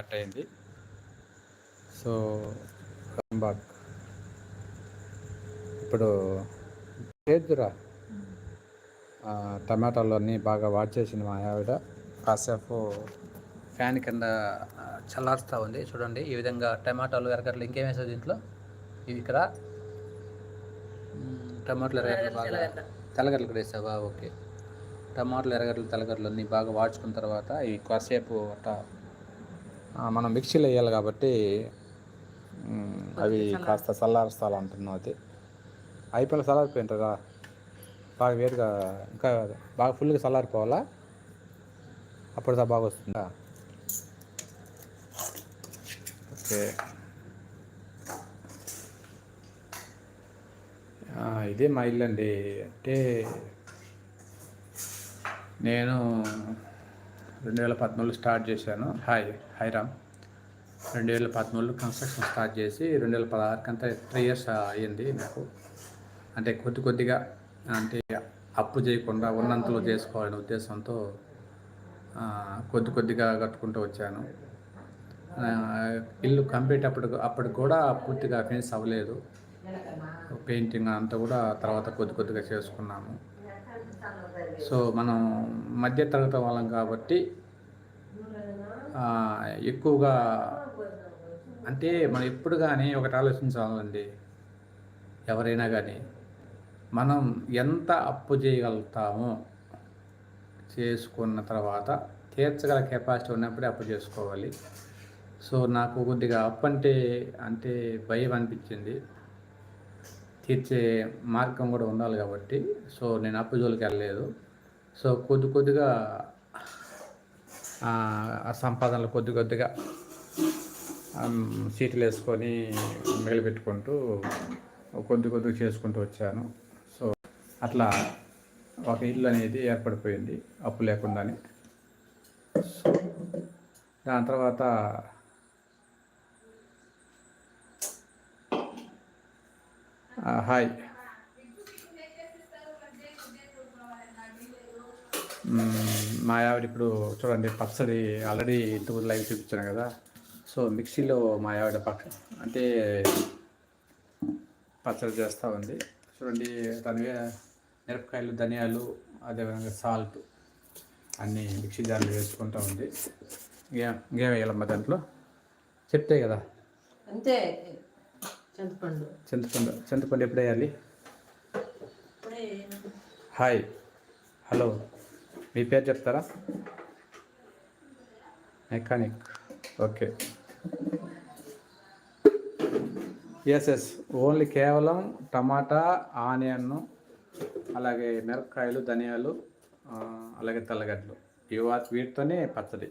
Cut అయింది. So back ఇప్పుడు చేద్దురా టమాటాలు అన్నీ బాగా వాడ్ చేసింది మా ఆవిడ. కాసేపు ఫ్యాన్ కింద చల్లారుస్తూ ఉంది. చూడండి ఈ విధంగా టమాటాలు ఎరగట్లు ఇంకేం వేసావు దీంట్లో? ఇవి ఇక్కడ. టమాటాలు ఎరగట్లు బాగా తెల్లగడ్డలు. కూడా వేసావా? ఓకే. టమాటాలు ఎరగడ్డలు తెల్లగడ్డలు అన్నీ బాగా వాడ్చుకున్న తర్వాత ఇవి కాసేపు అట్ట ఆ, మనం మిక్సీలో వేయాలి కాబట్టి అవి కాస్త చల్లారుస్తాలంటున్నాం అది. అయిపోయిన చల్లారిపోయింటారా బాగా వేడిగా ఇంకా బాగా ఫుల్గా చల్లారిపోవాలా అప్పుడు దా బాగా వస్తుందా? ఓకే. ఇదే మా ఇల్లు అండి అంటే నేను రెండు వేల పద్నాలుగు స్టార్ట్ చేశాను. Hi hi Ram. రెండు వేల పద్నాలుగు కన్స్ట్రక్షన్ స్టార్ట్ చేసి రెండు వేల పదహారుకి అంతా త్రీ ఇయర్స్ అయ్యింది నాకు. అంటే కొద్ది కొద్దిగా అంటే అప్పు చేయకుండా ఉన్నంతలో చేసుకోవాలనే ఉద్దేశంతో కొద్ది కొద్దిగా కట్టుకుంటూ వచ్చాను. ఇల్లు కంప్లీట్ అప్పుడు అప్పటికి కూడా పూర్తిగా ఫినిష్ అవ్వలేదు. పెయింటింగ్ అంతా కూడా తర్వాత కొద్ది కొద్దిగా చేసుకున్నాము. సో మనం మధ్య తరగతి వాళ్ళం కాబట్టి ఎక్కువగా అంటే మనం ఎప్పుడు కానీ ఒకటి ఆలోచించాలండి. ఎవరైనా కానీ మనం ఎంత అప్పు చేయగలుగుతామో చేసుకున్న తర్వాత తీర్చగల కెపాసిటీ ఉన్నప్పుడే అప్పు చేసుకోవాలి. సో నాకు కొద్దిగా అప్పు అంటే అంటే భయం అనిపించింది. తీర్చే మార్గం కూడా ఉండాలి కాబట్టి సో నేను అప్పు జోలికి వెళ్ళలేదు. సో కొద్ది కొద్దిగా సంపాదనలు కొద్ది కొద్దిగా సీట్లు వేసుకొని మిగిలిపెట్టుకుంటూ కొద్ది కొద్దిగా చేసుకుంటూ వచ్చాను. సో అట్లా ఒక ఇల్లు అనేది ఏర్పడిపోయింది అప్పు లేకుండానే. సో దాని తర్వాత హాయ్. మా ఆవిడ ఇప్పుడు చూడండి పచ్చడి ఆల్రెడీ ఇంతకు లైవ్ చూపించాను కదా. సో మిక్సీలో మా ఆవిడ పక్క అంటే పచ్చడి చేస్తూ ఉంది. చూడండి దాని మిరపకాయలు ధనియాలు అదేవిధంగా సాల్ట్ అన్నీ మిక్సీ జార్లో వేసుకుంటూ ఉంది. ఇంకేం ఇంకేం వేయాలమ్మా దాంట్లో? చెప్తే కదా. అంతే. చింతపండు. చింతపండు చింతపండు ఎప్పుడు వేయాలి? హాయ్ హలో మీ పేరు చెప్తారా? Mechanic okay yes yes only కేవలం టమాటా ఆనియన్ అలాగే మిరపకాయలు ధనియాలు అలాగే తెల్లగడ్డలు. ఇవి వీటితోనే పచ్చడి.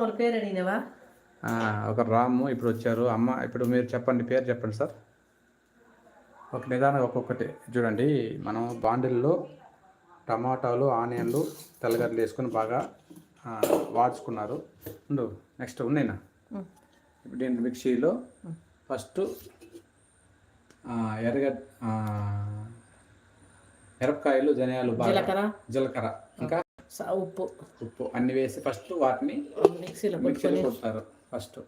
వాళ్ళ పేరు అడిగినవా? ఒక రాము ఇప్పుడు వచ్చారు. అమ్మ ఇప్పుడు మీరు చెప్పండి పేరు చెప్పండి సార్. ఒక నిదానం ఒక్కొక్కటి చూడండి. మనం బాండిల్లో టమాటాలు ఆనియన్లు తెల్లగడ్డలు వేసుకొని బాగా వాడ్చుకున్నారు. ఉండు నెక్స్ట్ ఉన్నాయినా ఇప్పుడు దీని మిక్సీలో ఫస్ట్ ఎర్రగడ్డ మిరపకాయలు ధనియాలు బాగా జీలకర్ర. జీలకర్ర. ఇంకా ఉప్పు. ఉప్పు అన్ని వేసి ఫస్ట్ వాటిని మిక్సీలో మిక్సీలో కొడతారు first.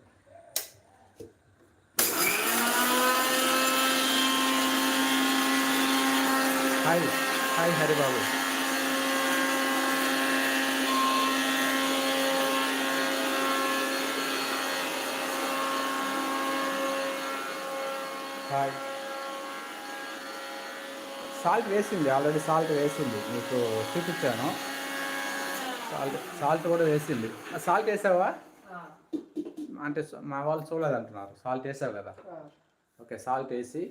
Hi hi Haribabu. Hi salt వేసింది ఆల్రెడీ సాల్ట్ వేసింది. మీకు చూపించాను. సాల్ట్ సాల్ట్ కూడా వేసింది. సాల్ట్ వేసావా? అంటే మా వాళ్ళు చూడలేదు అంటున్నారు సాల్ట్ వేసావు కదా. ఓకే సాల్ట్ వేసి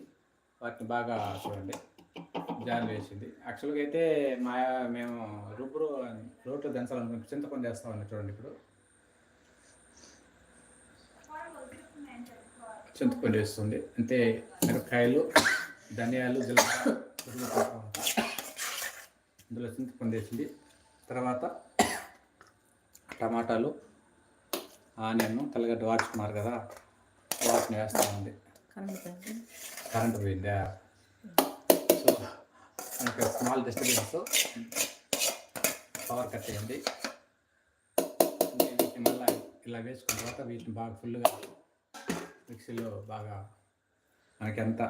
వాటిని బాగా చూడండి. జాన్ వేసింది. యాక్చువల్గా అయితే మా మేము రుబ్బురు రోట్లో దంచాలనుకుని చింతపండు వేస్తామని చూడండి ఇప్పుడు. చింతపండు వేస్తుంది అంటే మిరపకాయలు ధనియాలు ఇందులో చింతపండు వేసింది తర్వాత టమాటాలు ఆనియన్ తెల్లగడ్డ వాచుకున్నారు కదా వాటిని వేస్తూ ఉంది కరెంట్ పోయింది. సో మనకి స్మాల్ డిస్టర్బెన్స్ పవర్ కట్ వీటిని మళ్ళీ ఇలా వేసుకున్న తర్వాత వీటిని బాగా ఫుల్గా మిక్సీలో బాగా మనకి ఎంత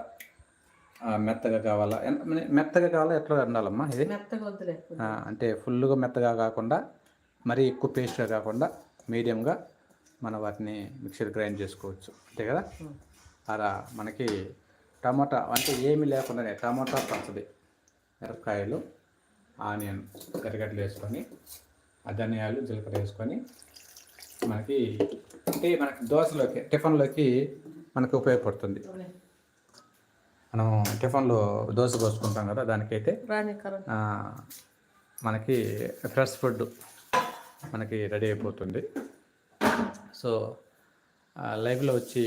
మెత్తగా కావాలా? ఎంత మెత్తగా కావాలా? ఎట్లా ఉండాలమ్మా ఇది? మెత్తగా వద్దులే. అంటే ఫుల్గా మెత్తగా కాకుండా మరీ ఎక్కువ పేస్ట్గా కాకుండా మీడియంగా మనం వాటిని మిక్సర్ గ్రైండ్ చేసుకోవచ్చు. అంతే కదా? అలా మనకి టమాటా అంటే ఏమీ లేకుండానే టమాటా పచ్చడి మిరపకాయలు ఆనియన్ గరిగడ్డలు వేసుకొని ఆ ధనియాలు జీలకర్ర వేసుకొని మనకి అంటే మనకి దోశలోకి టిఫిన్లోకి మనకు ఉపయోగపడుతుంది. మనం టిఫిన్లో దోశ పోసుకుంటాం కదా దానికైతే మనకి ఫ్రెష్ ఫుడ్ మనకి రెడీ అయిపోతుంది. సో లైవ్లో వచ్చి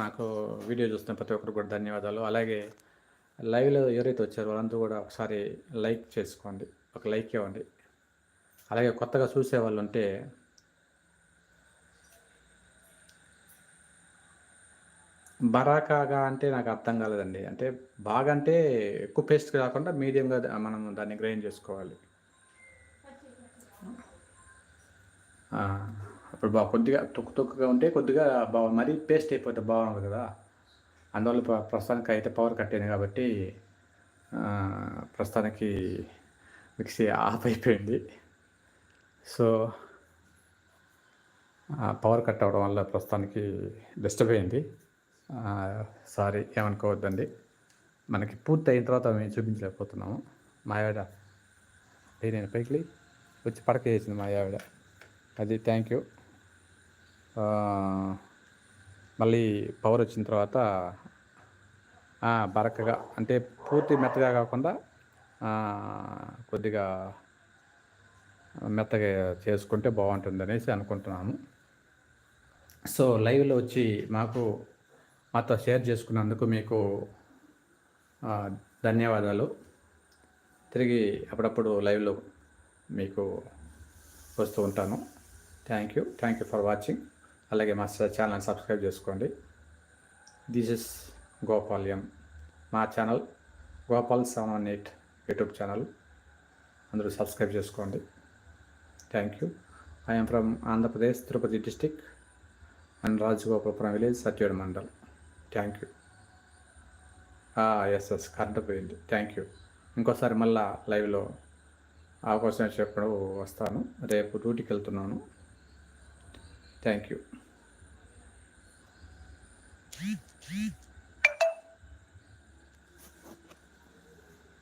మాకు వీడియో చూస్తున్న ప్రతి ఒక్కరు కూడా ధన్యవాదాలు. అలాగే లైవ్లో ఎవరైతే వచ్చారో వాళ్ళందరూ కూడా ఒకసారి లైక్ చేసుకోండి ఒక లైక్ ఇవ్వండి. అలాగే కొత్తగా చూసే వాళ్ళు ఉంటే బరాకాగా అంటే నాకు అర్థం కాలేదండి. అంటే బాగా అంటే ఎక్కువ పేస్ట్ కాకుండా మీడియంగా మనం దాన్ని గ్రైండ్ చేసుకోవాలి. అప్పుడు బా కొద్దిగా తొక్కు తొక్కుగా ఉంటే కొద్దిగా బా మరీ పేస్ట్ అయిపోతే బాగుండదు కదా. అందువల్ల ప్రస్తుతానికి అయితే పవర్ కట్ కాబట్టి ప్రస్తుతానికి మిక్సీ ఆఫ్ అయిపోయింది. సో పవర్ కట్ అవ్వడం వల్ల ప్రస్తుతానికి డిస్టర్బ్ అయింది. సారీ ఏమనుకోవద్దండి. మనకి పూర్తి అయిన తర్వాత మేము చూపించలేకపోతున్నాము. మా ఆవిడ నేను పైకి వచ్చి పడక చేసింది మా ఆవిడ. అది థ్యాంక్ యూ మళ్ళీ పవర్ వచ్చిన తర్వాత బరకగా అంటే పూర్తి మెత్తగా కాకుండా కొద్దిగా మెత్తగా చేసుకుంటే బాగుంటుంది అనేసి అనుకుంటున్నాము. సో లైవ్లో వచ్చి మాకు మాతో షేర్ చేసుకున్నందుకు మీకు ధన్యవాదాలు. తిరిగి అప్పుడప్పుడు లైవ్లో మీకు వస్తూ ఉంటాను. Thank you thank you for watching అలాగే మా ఛానల్ సబ్స్క్రైబ్ చేసుకోండి. దిస్ ఇస్ గోపాల్యం మా channel Gopal seven one eight YouTube channel. అందరూ సబ్స్క్రైబ్ చేసుకోండి. Thank you I'm from Andhra Pradesh Tirupati district and Rajagopalapuram village సత్యోడ్ mandal thank you S S current పోయింది. Thank you ఇంకోసారి మళ్ళా లైవ్లో అవకాశం వచ్చినప్పుడు వస్తాను. రేపు డ్యూటీకి వెళ్తున్నాను. Thank you